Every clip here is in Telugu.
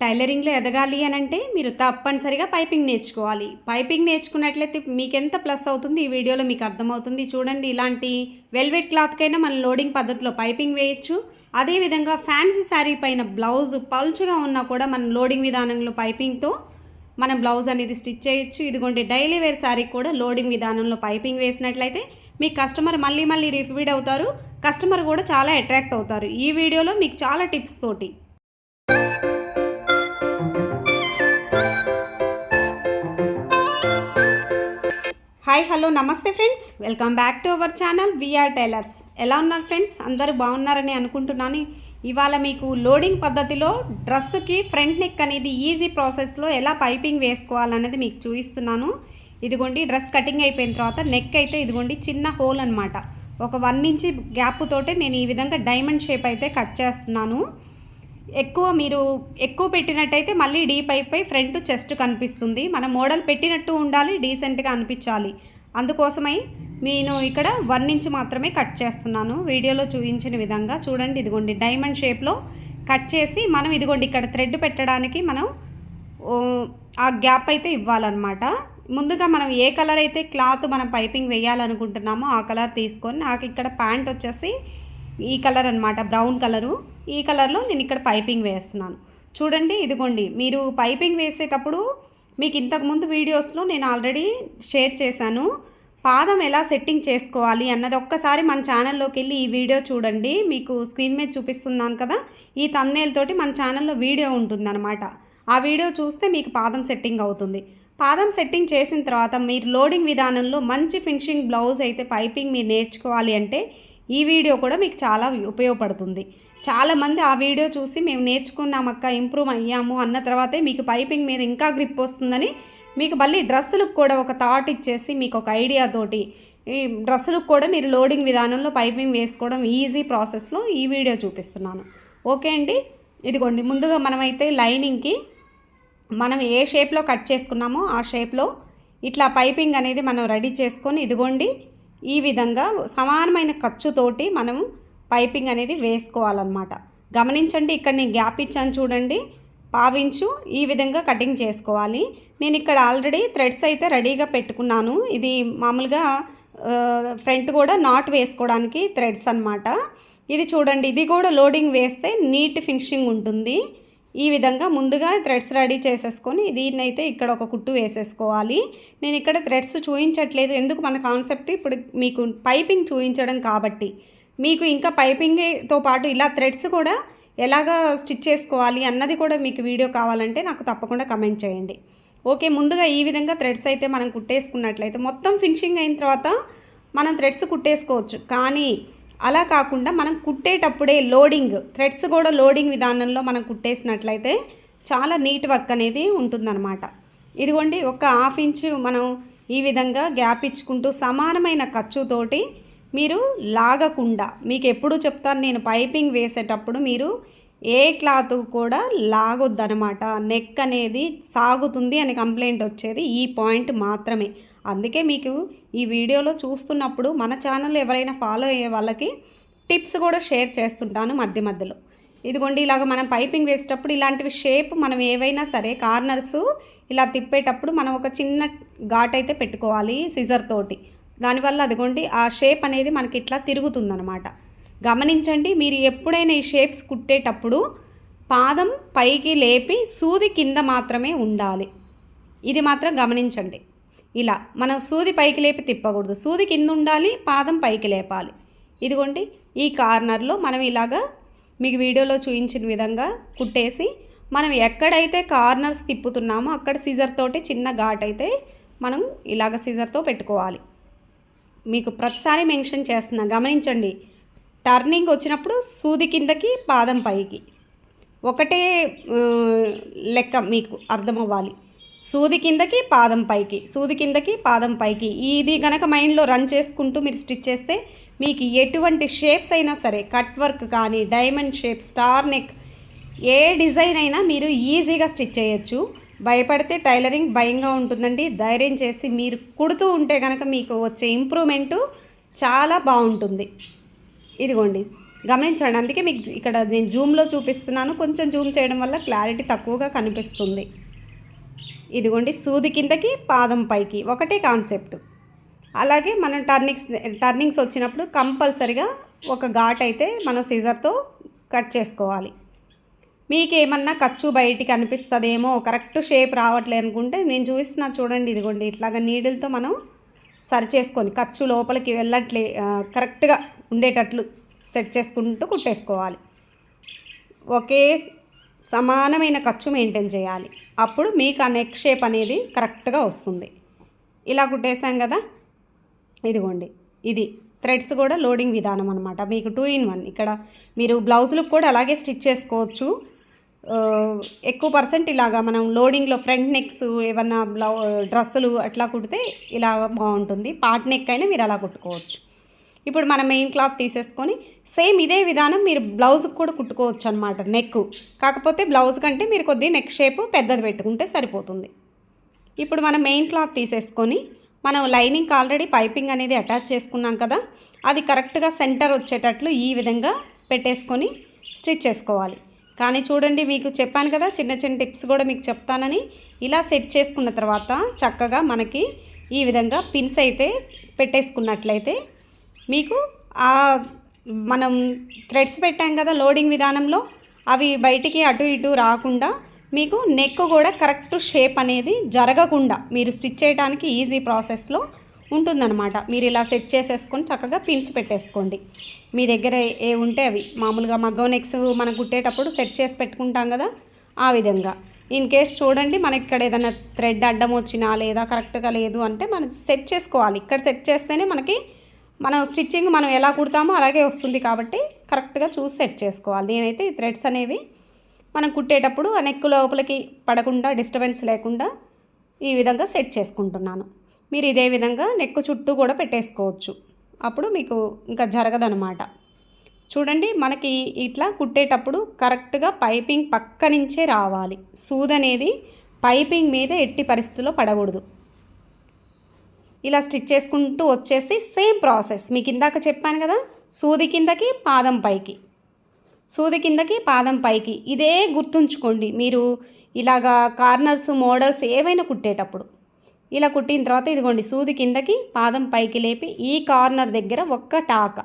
టైలరింగ్లో ఎదగాలి అని అంటే మీరు తప్పనిసరిగా పైపింగ్ నేర్చుకోవాలి. పైపింగ్ నేర్చుకున్నట్లయితే మీకు ఎంత ప్లస్ అవుతుంది? ఈ వీడియోలో మీకు అర్థమవుతుంది. చూడండి ఇలాంటి వెల్వెట్ క్లాత్కైనా మనం లోడింగ్ పద్ధతిలో పైపింగ్ వేయచ్చు. అదేవిధంగా ఫ్యాన్సీ శారీ పైన బ్లౌజ్ పల్చగా ఉన్నా కూడా మనం లోడింగ్ విధానంలో పైపింగ్తో మనం బ్లౌజ్ అనేది స్టిచ్ చేయొచ్చు. ఇదిగోండి డైలీ వేర్ శారీకి కూడా లోడింగ్ విధానంలో పైపింగ్ వేసినట్లయితే మీ కస్టమర్ మళ్ళీ మళ్ళీ రిపీట్ అవుతారు. కస్టమర్ కూడా చాలా అట్రాక్ట్ అవుతారు. ఈ వీడియోలో మీకు చాలా టిప్స్ తోటి. హాయ్ హలో నమస్తే friends welcome back to our channel VR tailors ఎలా ఉన్నారు ఫ్రెండ్స్ అందరూ బాగున్నారని అనుకుంటున్నాను. ఇవాళ మీకు లోడింగ్ పద్ధతిలో డ్రెస్కి ఫ్రంట్ నెక్ అనేది ఈజీ ప్రాసెస్లో ఎలా పైపింగ్ వేసుకోవాలనేది మీకు చూపిస్తున్నాను. ఇదిగోండి డ్రెస్ కటింగ్ అయిపోయిన తర్వాత నెక్ అయితే ఇదిగోండి చిన్న హోల్ అనమాట ఒక వన్ ఇంచ్ గ్యాప్ తోటే నేను ఈ విధంగా డైమండ్ షేప్ అయితే కట్ చేస్తున్నాను. ఎక్కువ మీరు ఎక్కువ పెట్టినట్టయితే మళ్ళీ డీప్ అయిపోయి ఫ్రంట్ చెస్ట్ కనిపిస్తుంది. మన మోడల్ పెట్టినట్టు ఉండాలి డీసెంట్గా అనిపించాలి. అందుకోసమై నేను ఇక్కడ వన్ ఇంచ్ మాత్రమే కట్ చేస్తున్నాను. వీడియోలో చూపించిన విధంగా చూడండి ఇదిగోండి డైమండ్ షేప్లో కట్ చేసి మనం ఇదిగోండి ఇక్కడ థ్రెడ్ పెట్టడానికి మనం ఆ గ్యాప్ అయితే ఇవ్వాలన్నమాట. ముందుగా మనం ఏ కలర్ అయితే క్లాత్ మనం పైపింగ్ వేయాలనుకుంటున్నామో ఆ కలర్ తీసుకొని నాకు ఇక్కడ ప్యాంట్ వచ్చేసి ఈ కలర్ అనమాట బ్రౌన్ కలరు. ఈ కలర్లో నేను ఇక్కడ పైపింగ్ వేస్తున్నాను. చూడండి ఇదిగోండి మీరు పైపింగ్ వేసేటప్పుడు మీకు ఇంతకుముందు వీడియోస్లో నేను ఆల్రెడీ షేర్ చేశాను. పాదం ఎలా సెట్టింగ్ చేసుకోవాలి అన్నది ఒక్కసారి మన ఛానల్లోకి వెళ్ళి ఈ వీడియో చూడండి. మీకు స్క్రీన్ మీద చూపిస్తున్నాను కదా ఈ తమ్నేల్ తోటి మన ఛానల్లో వీడియో ఉంటుందన్నమాట. ఆ వీడియో చూస్తే మీకు పాదం సెట్టింగ్ అవుతుంది. పాదం సెట్టింగ్ చేసిన తర్వాత మీరు లోడింగ్ విధానంలో మంచి ఫినిషింగ్ బ్లౌజ్ అయితే పైపింగ్ మీరు నేర్చుకోవాలి అంటే ఈ వీడియో కూడా మీకు చాలా ఉపయోగపడుతుంది. చాలామంది ఆ వీడియో చూసి మేము నేర్చుకున్నామక్క ఇంప్రూవ్ అయ్యాము అన్న తర్వాతే మీకు పైపింగ్ మీద ఇంకా గ్రిప్ వస్తుందని మీకు మళ్ళీ డ్రెస్సులకు కూడా ఒక థాట్ ఇచ్చేసి మీకు ఒక ఐడియా తోటి ఈ డ్రెస్సులకు కూడా మీరు లోడింగ్ విధానంలో పైపింగ్ వేసుకోవడం ఈజీ ప్రాసెస్లో ఈ వీడియో చూపిస్తున్నాను. ఓకే అండి? ఇదిగోండి ముందుగా మనమైతే లైనింగ్కి మనం ఏ షేప్లో కట్ చేసుకున్నామో ఆ షేప్లో ఇట్లా పైపింగ్ అనేది మనం రెడీ చేసుకొని ఇదిగోండి ఈ విధంగా సమానమైన ఖర్చుతోటి మనం పైపింగ్ అనేది వేసుకోవాలన్నమాట. గమనించండి ఇక్కడ నేను గ్యాప్ ఇచ్చాను చూడండి. పావించు ఈ విధంగా కటింగ్ చేసుకోవాలి. నేను ఇక్కడ ఆల్రెడీ థ్రెడ్స్ అయితే రెడీగా పెట్టుకున్నాను. ఇది మామూలుగా ఫ్రంట్ కూడా నాట్ వేసుకోవడానికి థ్రెడ్స్ అనమాట ఇది చూడండి ఇది కూడా లోడింగ్ వేస్తే నీట్ ఫినిషింగ్ ఉంటుంది. ఈ విధంగా ముందుగా థ్రెడ్స్ రెడీ చేసేసుకొని దీన్ని అయితే ఇక్కడ ఒక కుట్టు వేసేసుకోవాలి. నేను ఇక్కడ థ్రెడ్స్ చూపించట్లేదు ఎందుకు? మన కాన్సెప్ట్ ఇప్పుడు మీకు పైపింగ్ చూపించడం కాబట్టి. మీకు ఇంకా పైపింగ్తో పాటు ఇలా థ్రెడ్స్ కూడా ఎలాగా స్టిచ్ చేసుకోవాలి అన్నది కూడా మీకు వీడియో కావాలంటే నాకు తప్పకుండా కమెంట్ చేయండి. ఓకే ముందుగా ఈ విధంగా థ్రెడ్స్ అయితే మనం కుట్టేసుకున్నట్లయితే మొత్తం ఫినిషింగ్ అయిన తర్వాత మనం థ్రెడ్స్ కుట్టేసుకోవచ్చు. కానీ అలా కాకుండా మనం కుట్టేటప్పుడే లోడింగ్ థ్రెడ్స్ కూడా లోడింగ్ విధానంలో మనం కుట్టేసినట్లయితే చాలా నీట్ వర్క్ అనేది ఉంటుందన్నమాట. ఇదిగోండి ఒక హాఫ్ ఇంచు మనం ఈ విధంగా గ్యాప్ ఇచ్చుకుంటూ సమానమైన ఖర్చుతోటి మీరు లాగకుండా మీకు ఎప్పుడు చెప్తాను నేను పైపింగ్ వేసేటప్పుడు మీరు ఏ క్లాత్ కూడా లాగొద్దనమాట నెక్ అనేది సాగుతుంది అని కంప్లైంట్ వచ్చేది ఈ పాయింట్ మాత్రమే. అందుకే మీకు ఈ వీడియోలో చూస్తున్నప్పుడు మన ఛానల్ ఎవరైనా ఫాలో అయ్యే వాళ్ళకి టిప్స్ కూడా షేర్ చేస్తుంటాను మధ్య మధ్యలో. ఇదిగోండి ఇలాగ మనం పైపింగ్ వేసేటప్పుడు ఇలాంటివి షేప్ మనం ఏవైనా సరే కార్నర్స్ ఇలా తిప్పేటప్పుడు మనం ఒక చిన్న ఘాట్ అయితే పెట్టుకోవాలి సిజర్ తోటి. దానివల్ల అదిగోండి ఆ షేప్ అనేది మనకి ఇట్లా తిరుగుతుందనమాట. గమనించండి మీరు ఎప్పుడైనా ఈ షేప్స్ కుట్టేటప్పుడు పాదం పైకి లేపి సూది కింద మాత్రమే ఉండాలి. ఇది మాత్రం గమనించండి. ఇలా మనం సూది పైకి లేపి తిప్పకూడదు. సూది కింద ఉండాలి పాదం పైకి లేపాలి. ఇదిగోండి ఈ కార్నర్లో మనం ఇలాగా మీకు వీడియోలో చూపించిన విధంగా కుట్టేసి మనం ఎక్కడైతే కార్నర్స్ తిప్పుతున్నామో అక్కడ సిజర్ తోటి చిన్న ఘాట్ అయితే మనం ఇలాగ సిజర్తో పెట్టుకోవాలి. మీకు ప్రతిసారి మెన్షన్ చేస్తున్నా గమనించండి. టర్నింగ్ వచ్చినప్పుడు సూది కిందకి పాదం పైకి. ఒకటే లెక్క మీకు అర్థమవ్వాలి. సూది కిందకి పాదం పైకి. సూది కిందకి పాదం పైకి. ఇది గనక మైండ్లో రన్ చేసుకుంటూ మీరు స్టిచ్ చేస్తే మీకు ఎటువంటి షేప్స్ అయినా సరే కట్ వర్క్ కానీ డైమండ్ షేప్ స్టార్ నెక్ ఏ డిజైన్ అయినా మీరు ఈజీగా స్టిచ్ చేయొచ్చు. భయపడితే టైలరింగ్ భయంగా ఉంటుందండి. ధైర్యం చేసి మీరు కుడుతూ ఉంటే కనుక మీకు వచ్చే ఇంప్రూవ్మెంటు చాలా బాగుంటుంది. ఇదిగోండి గమనించండి. అందుకే మీకు ఇక్కడ నేను జూమ్లో చూపిస్తున్నాను. కొంచెం జూమ్ చేయడం వల్ల క్లారిటీ తక్కువగా కనిపిస్తుంది. ఇదిగోండి సూది కిందకి పాదం పైకి. ఒకటే కాన్సెప్ట్. అలాగే మనం టర్నింగ్స్ టర్నింగ్స్ వచ్చినప్పుడు కంపల్సరిగా ఒక ఘాట్ అయితే మనం సిజర్తో కట్ చేసుకోవాలి. మీకు ఏమన్నా ఖర్చు బయటికి అనిపిస్తుందేమో కరెక్ట్ షేప్ రావట్లే అనుకుంటే నేను చూపిస్తున్నా చూడండి ఇదిగోండి ఇట్లాగా నీడిల్తో మనం సరి చేసుకొని ఖర్చు లోపలికి వెళ్ళట్లే కరెక్ట్గా ఉండేటట్లు సెట్ చేసుకుంటూ కుట్టేసుకోవాలి. ఒకే సమానమైన ఖర్చు మెయింటైన్ చేయాలి. అప్పుడు మీకు ఆ నెక్ షేప్ అనేది కరెక్ట్గా వస్తుంది. ఇలా కుట్టేసాం కదా? ఇదిగోండి. ఇది థ్రెడ్స్ కూడా లోడింగ్ విధానం అనమాట మీకు టూ ఇన్ వన్ ఇక్కడ మీరు బ్లౌజులకు కూడా అలాగే స్టిచ్ చేసుకోవచ్చు. ఎక్కువ పర్సెంట్ ఇలాగా మనం లోడింగ్లో ఫ్రంట్ నెక్స్ ఏమన్నా బ్లౌ డ్రెస్సులు అట్లా కుడితే ఇలా బాగుంటుంది. పార్ట్ నెక్ అయినా మీరు అలా కుట్టుకోవచ్చు. ఇప్పుడు మన మెయిన్ క్లాత్ తీసేసుకొని సేమ్ ఇదే విధానం మీరు బ్లౌజ్కి కూడా కుట్టుకోవచ్చు అనమాట నెక్ కాకపోతే బ్లౌజ్ కంటే మీరు కొద్దిగా నెక్ షేప్ పెద్దది పెట్టుకుంటే సరిపోతుంది. ఇప్పుడు మనం మెయిన్ క్లాత్ తీసేసుకొని మనం లైనింగ్ ఆల్రెడీ పైపింగ్ అనేది అటాచ్ చేసుకున్నాం కదా అది కరెక్ట్గా సెంటర్ వచ్చేటట్లు ఈ విధంగా పెట్టేసుకొని స్టిచ్ చేసుకోవాలి. కానీ చూడండి మీకు చెప్పాను కదా చిన్న చిన్న టిప్స్ కూడా మీకు చెప్తానని. ఇలా సెట్ చేసుకున్న తర్వాత చక్కగా మనకి ఈ విధంగా పిన్స్ అయితే పెట్టేసుకున్నట్లయితే మీకు ఆ మనం థ్రెడ్స్ పెట్టాం కదా లోడింగ్ విధానంలో అవి బయటికి అటు ఇటు రాకుండా మీకు నెక్ కూడా కరెక్ట్ షేప్ అనేది జరగకుండా మీరు స్టిచ్ చేయడానికి ఈజీ ప్రాసెస్లో ఉంటుందన్నమాట. మీరు ఇలా సెట్ చేసేసుకొని చక్కగా పిన్స్ పెట్టేసుకోండి. మీ దగ్గర ఏ ఉంటే అవి. మామూలుగా మగ్గం నెక్స్ మనం కుట్టేటప్పుడు సెట్ చేసి పెట్టుకుంటాం కదా ఆ విధంగా. ఇన్ కేస్ చూడండి మనకి ఇక్కడ ఏదైనా థ్రెడ్ అడ్డం వచ్చినా లేదా కరెక్ట్గా లేదు అంటే మనం సెట్ చేసుకోవాలి. ఇక్కడ సెట్ చేస్తేనే మనకి మనం స్టిచ్చింగ్ మనం ఎలా కుడతామో అలాగే వస్తుంది కాబట్టి కరెక్ట్గా చూసి సెట్ చేసుకోవాలి. నేనైతే ఈ థ్రెడ్స్ అనేవి మనం కుట్టేటప్పుడు ఆ నెక్ లోపలికి పడకుండా డిస్టర్బెన్స్ లేకుండా ఈ విధంగా సెట్ చేసుకుంటున్నాను. మీరు ఇదే విధంగా నెక్ చుట్టూ కూడా పెట్టేసుకోవచ్చు. అప్పుడు మీకు ఇంకా జరగదనమాట చూడండి మనకి ఇట్లా కుట్టేటప్పుడు కరెక్ట్గా పైపింగ్ పక్క నుంచే రావాలి. సూద్ అనేది పైపింగ్ మీద ఎట్టి పరిస్థితిలో పడకూడదు. ఇలా స్టిచ్ చేసుకుంటూ వచ్చేసి సేమ్ ప్రాసెస్. మీకు ఇందాక చెప్పాను కదా సూది కిందకి పాదం పైకి. సూది కిందకి పాదం పైకి. ఇదే గుర్తుంచుకోండి మీరు ఇలాగా కార్నర్స్ మోడల్స్ ఏవైనా కుట్టేటప్పుడు. ఇలా కుట్టిన తర్వాత ఇదిగోండి సూది కిందకి పాదం పైకి లేపి ఈ కార్నర్ దగ్గర ఒక్క టాక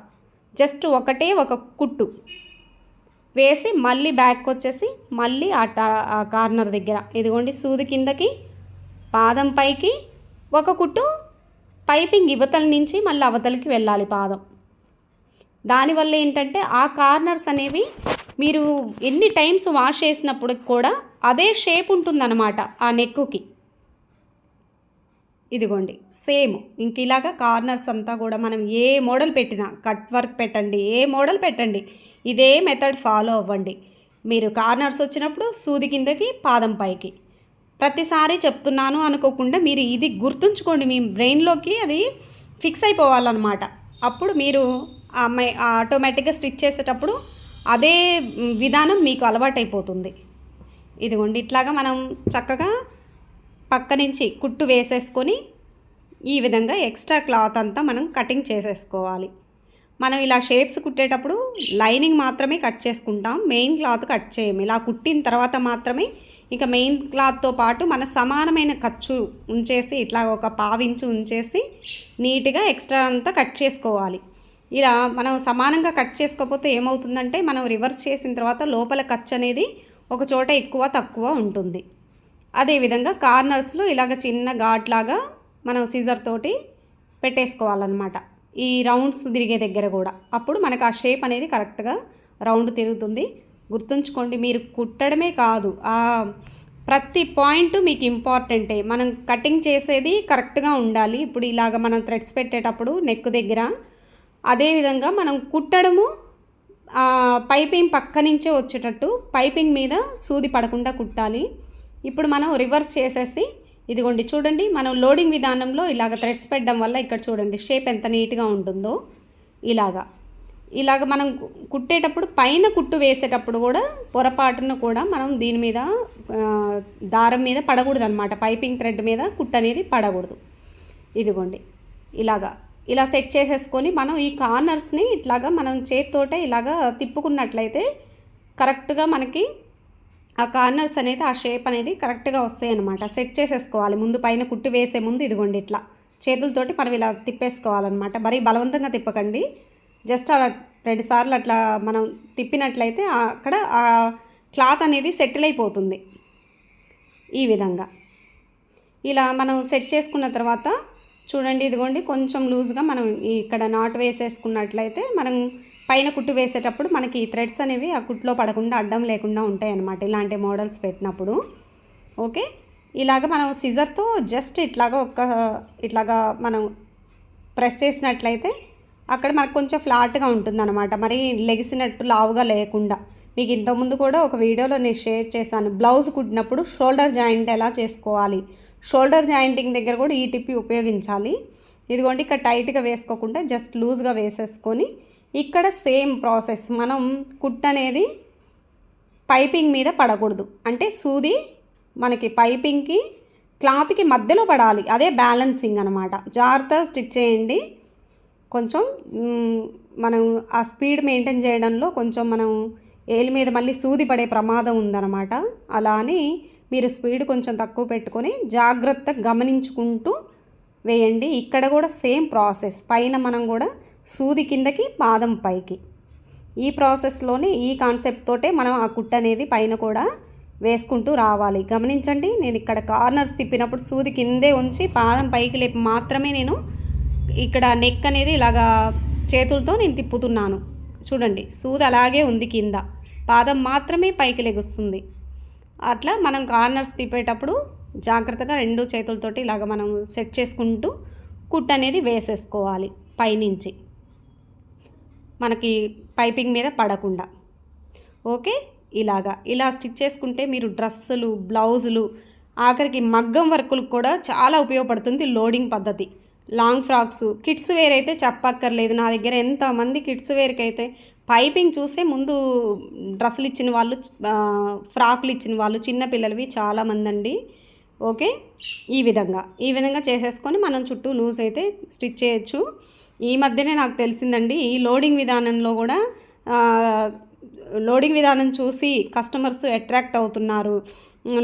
జస్ట్ ఒకటే ఒక కుట్టు వేసి మళ్ళీ బ్యాక్ వచ్చేసి మళ్ళీ ఆ టా కార్నర్ దగ్గర. ఇదిగోండి సూది కిందకి పాదం పైకి ఒక కుట్టు పైపింగ్ ఇవతల నుంచి మళ్ళీ అవతలకి వెళ్ళాలి పాదం. దానివల్ల ఏంటంటే ఆ కార్నర్స్ అనేవి మీరు ఎన్ని టైమ్స్ వాష్ చేసినప్పుడు కూడా అదే షేప్ ఉంటుందన్నమాట ఆ నెక్కుకి. ఇదిగోండి సేమ్ ఇంక ఇలాగా కార్నర్స్ అంతా కూడా మనం ఏ మోడల్ పెట్టినా కట్ వర్క్ పెట్టండి ఏ మోడల్ పెట్టండి ఇదే మెథడ్ ఫాలో అవ్వండి. మీరు కార్నర్స్ వచ్చినప్పుడు సూది కిందకి పాదం పైకి. ప్రతిసారి చెప్తున్నాను అనుకోకుండా మీరు ఇది గుర్తుంచుకోండి. మీ బ్రెయిన్లోకి అది ఫిక్స్ అయిపోవాలన్నమాట. అప్పుడు మీరు ఆ మై- ఆ ఆటోమేటిక్గా స్టిచ్ చేసేటప్పుడు అదే విధానం మీకు అలవాటైపోతుంది. ఇదిగోండి ఇట్లాగా మనం చక్కగా పక్క నుంచి కుట్టు వేసేసుకొని ఈ విధంగా ఎక్స్ట్రా క్లాత్ అంతా మనం కటింగ్ చేసేసుకోవాలి. మనం ఇలా షేప్స్ కుట్టేటప్పుడు లైనింగ్ మాత్రమే కట్ చేసుకుంటాం. మెయిన్ క్లాత్ కట్ చేయము ఇలా కుట్టిన తర్వాత మాత్రమే ఇంకా మెయిన్ క్లాత్తో పాటు మన సమానమైన ఖర్చు ఉంచేసి ఇట్లా ఒక పావించి ఉంచేసి నీట్గా ఎక్స్ట్రా అంతా కట్ చేసుకోవాలి. ఇలా మనం సమానంగా కట్ చేసుకోకపోతే ఏమవుతుందంటే మనం రివర్స్ చేసిన తర్వాత లోపల ఖర్చు అనేది ఒక చోట ఎక్కువ తక్కువ ఉంటుంది. అదేవిధంగా కార్నర్స్లో ఇలాగ చిన్న ఘాట్లాగా మనం సీజర్ తోటి పెట్టేసుకోవాలన్నమాట. ఈ రౌండ్స్ తిరిగే దగ్గర కూడా. అప్పుడు మనకు ఆ షేప్ అనేది కరెక్ట్గా రౌండ్ తిరుగుతుంది. గుర్తుంచుకోండి మీరు కుట్టడమే కాదు ఆ ప్రతి పాయింట్ మీకు ఇంపార్టెంటే. మనం కటింగ్ చేసేది కరెక్ట్గా ఉండాలి. ఇప్పుడు ఇలాగ మనం థ్రెడ్స్ పెట్టేటప్పుడు నెక్ దగ్గర అదేవిధంగా మనం కుట్టడము ఆ, పైపింగ్ పక్క నుంచే వచ్చేటట్టు పైపింగ్ మీద సూది పడకుండా కుట్టాలి. ఇప్పుడు మనం రివర్స్ చేసేసి ఇదిగోండి చూడండి మనం లోడింగ్ విధానంలో ఇలాగ థ్రెడ్స్ పెట్టడం వల్ల ఇక్కడ చూడండి షేప్ ఎంత నీట్గా ఉంటుందో ఇలాగా. ఇలాగ మనం కుట్టేటప్పుడు పైన కుట్టు వేసేటప్పుడు కూడా పొరపాటున కూడా మనం దీని మీద దారం మీద పడకూడదు అనమాట పైపింగ్ థ్రెడ్ మీద కుట్టు అనేది పడకూడదు. ఇదిగోండి. ఇలాగా ఇలా సెట్ చేసేసుకొని మనం ఈ కార్నర్స్ని ఇట్లాగా మనం చేతితోటే ఇలాగా తిప్పుకున్నట్లయితే కరెక్ట్గా మనకి ఆ కార్నర్స్ అనేది ఆ షేప్ అనేది కరెక్ట్గా వస్తాయి అనమాట సెట్ చేసేసుకోవాలి. ముందు పైన కుట్టి వేసే ముందు ఇదిగోండి ఇట్లా. చేతులతోటి మనం ఇలా తిప్పేసుకోవాలన్నమాట. మరీ బలవంతంగా తిప్పకండి. జస్ట్ అలా రెండు సార్లు అట్లా మనం తిప్పినట్లయితే అక్కడ ఆ క్లాత్ అనేది సెటిల్ అయిపోతుంది ఈ విధంగా. ఇలా మనం సెట్ చేసుకున్న తర్వాత చూడండి ఇదిగోండి కొంచెం లూజ్గా మనం ఇక్కడ నాట్ వేసేసుకున్నట్లయితే మనం పైన కుట్టు వేసేటప్పుడు మనకి ఈ థ్రెడ్స్ అనేవి ఆ కుట్లో పడకుండా అడ్డం లేకుండా ఉంటాయి అన్నమాట ఇలాంటి మోడల్స్ పెట్టినప్పుడు. ఓకే? ఇలాగ మనం సిజర్తో జస్ట్ ఇట్లాగా ఒక్క ఇట్లాగా మనం ప్రెస్ చేసినట్లయితే అక్కడ మనకు కొంచెం ఫ్లాట్గా ఉంటుందన్నమాట. మరి లెగిసినట్టు లావుగా లేకుండా. మీకు ఇంతకుముందు కూడా ఒక వీడియోలో నేను షేర్ చేశాను. బ్లౌజ్ కుట్టినప్పుడు షోల్డర్ జాయింట్ ఎలా చేసుకోవాలి? షోల్డర్ జాయింటింగ్ దగ్గర కూడా ఈ టిప్పి ఉపయోగించాలి. ఇదిగోండి ఇక్కడ టైట్గా వేసుకోకుండా జస్ట్ లూజ్గా వేసేసుకొని ఇక్కడ సేమ్ ప్రాసెస్. మనం కుట్ అనేది పైపింగ్ మీద పడకూడదు. అంటే సూది మనకి పైపింగ్కి క్లాత్కి మధ్యలో పడాలి. అదే బ్యాలెన్సింగ్ అనమాట జాగ్రత్త స్టిచ్ చేయండి. కొంచెం మనం ఆ స్పీడ్ మెయింటైన్ చేయడంలో కొంచెం మనం ఏలి మీద మళ్ళీ సూది పడే ప్రమాదం ఉందన్నమాట. అలా అని మీరు స్పీడ్ కొంచెం తక్కువ పెట్టుకొని జాగ్రత్తగా గమనించుకుంటూ వేయండి. ఇక్కడ కూడా సేమ్ ప్రాసెస్. పైన మనం కూడా సూది కిందకి పాదం పైకి. ఈ ప్రాసెస్లోనే ఈ కాన్సెప్ట్ తోటే మనం ఆ కుట్ట అనేది పైన కూడా వేసుకుంటూ రావాలి. గమనించండి నేను ఇక్కడ కార్నర్స్ తిప్పినప్పుడు సూది కిందే ఉంచి పాదం పైకి లేపి మాత్రమే నేను ఇక్కడ నెక్ అనేది ఇలాగా చేతులతో నేను తిప్పుతున్నాను. చూడండి సూది అలాగే ఉంది కింద. పాదం మాత్రమే పైకి లెగుస్తుంది. అట్లా మనం కార్నర్స్ తిప్పేటప్పుడు జాగ్రత్తగా రెండు చేతులతోటి ఇలాగ మనం సెట్ చేసుకుంటూ కుట్ అనేది వేసేసుకోవాలి పైనుంచి. మనకి పైపింగ్ మీద పడకుండా. ఓకే? ఇలాగా. ఇలా స్టిచ్ చేసుకుంటే మీరు డ్రెస్సులు బ్లౌజులు ఆఖరికి మగ్గం వర్కులకు కూడా చాలా ఉపయోగపడుతుంది లోడింగ్ పద్ధతి. Long frocks. కిడ్స్ వేర్ అయితే చెప్పక్కర్లేదు. నా దగ్గర ఎంతమంది కిడ్స్ వేర్కి అయితే పైపింగ్ చూసే ముందు డ్రెస్సులు ఇచ్చిన వాళ్ళు ఫ్రాక్లు ఫ్రాకులు ఇచ్చిన వాళ్ళు చిన్న పిల్లలవి చాలామంది అండి ఓకే? ఈ విధంగా. ఈ విధంగా చేసేసుకొని మనం చుట్టూ లూజ్ అయితే స్టిచ్ చేయొచ్చు. ఈ మధ్యనే నాకు తెలిసిందండి ఈ లోడింగ్ విధానంలో కూడా లోడింగ్ విధానం చూసి కస్టమర్స్ అట్రాక్ట్ అవుతున్నారు.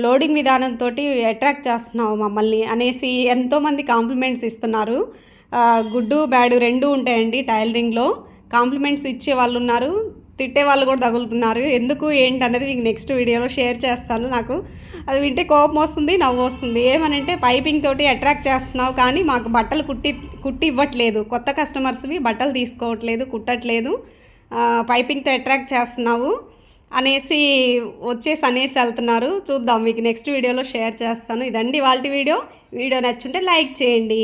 లోడింగ్ విధానంతో అట్రాక్ట్ చేస్తున్నావు మమ్మల్ని అనేసి ఎంతోమంది కాంప్లిమెంట్స్ ఇస్తున్నారు. గుడ్డు బ్యాడు రెండు ఉంటాయండి టైలరింగ్లో కాంప్లిమెంట్స్ ఇచ్చే వాళ్ళు ఉన్నారు తిట్టే వాళ్ళు కూడా తగులుతున్నారు. ఎందుకు ఏంటి అనేది మీకు నెక్స్ట్ వీడియోలో షేర్ చేస్తాను నాకు. అది వింటే కోపం వస్తుంది నవ్వు వస్తుంది. ఏమనంటే పైపింగ్ తోటి అట్రాక్ట్ చేస్తున్నావు కానీ మాకు బట్టలు కుట్టి కుట్టి ఇవ్వట్లేదు. కొత్త కస్టమర్స్వి బట్టలు తీసుకోవట్లేదు కుట్టట్లేదు. పైపింగ్తో అట్రాక్ట్ చేస్తున్నావు అనేసి వచ్చేసి అనేసి వెళ్తున్నారు. చూద్దాం మీకు నెక్స్ట్ వీడియోలో షేర్ చేస్తాను. ఇదండి వాళ్ళ వీడియో. వీడియో నచ్చుంటే లైక్ చేయండి.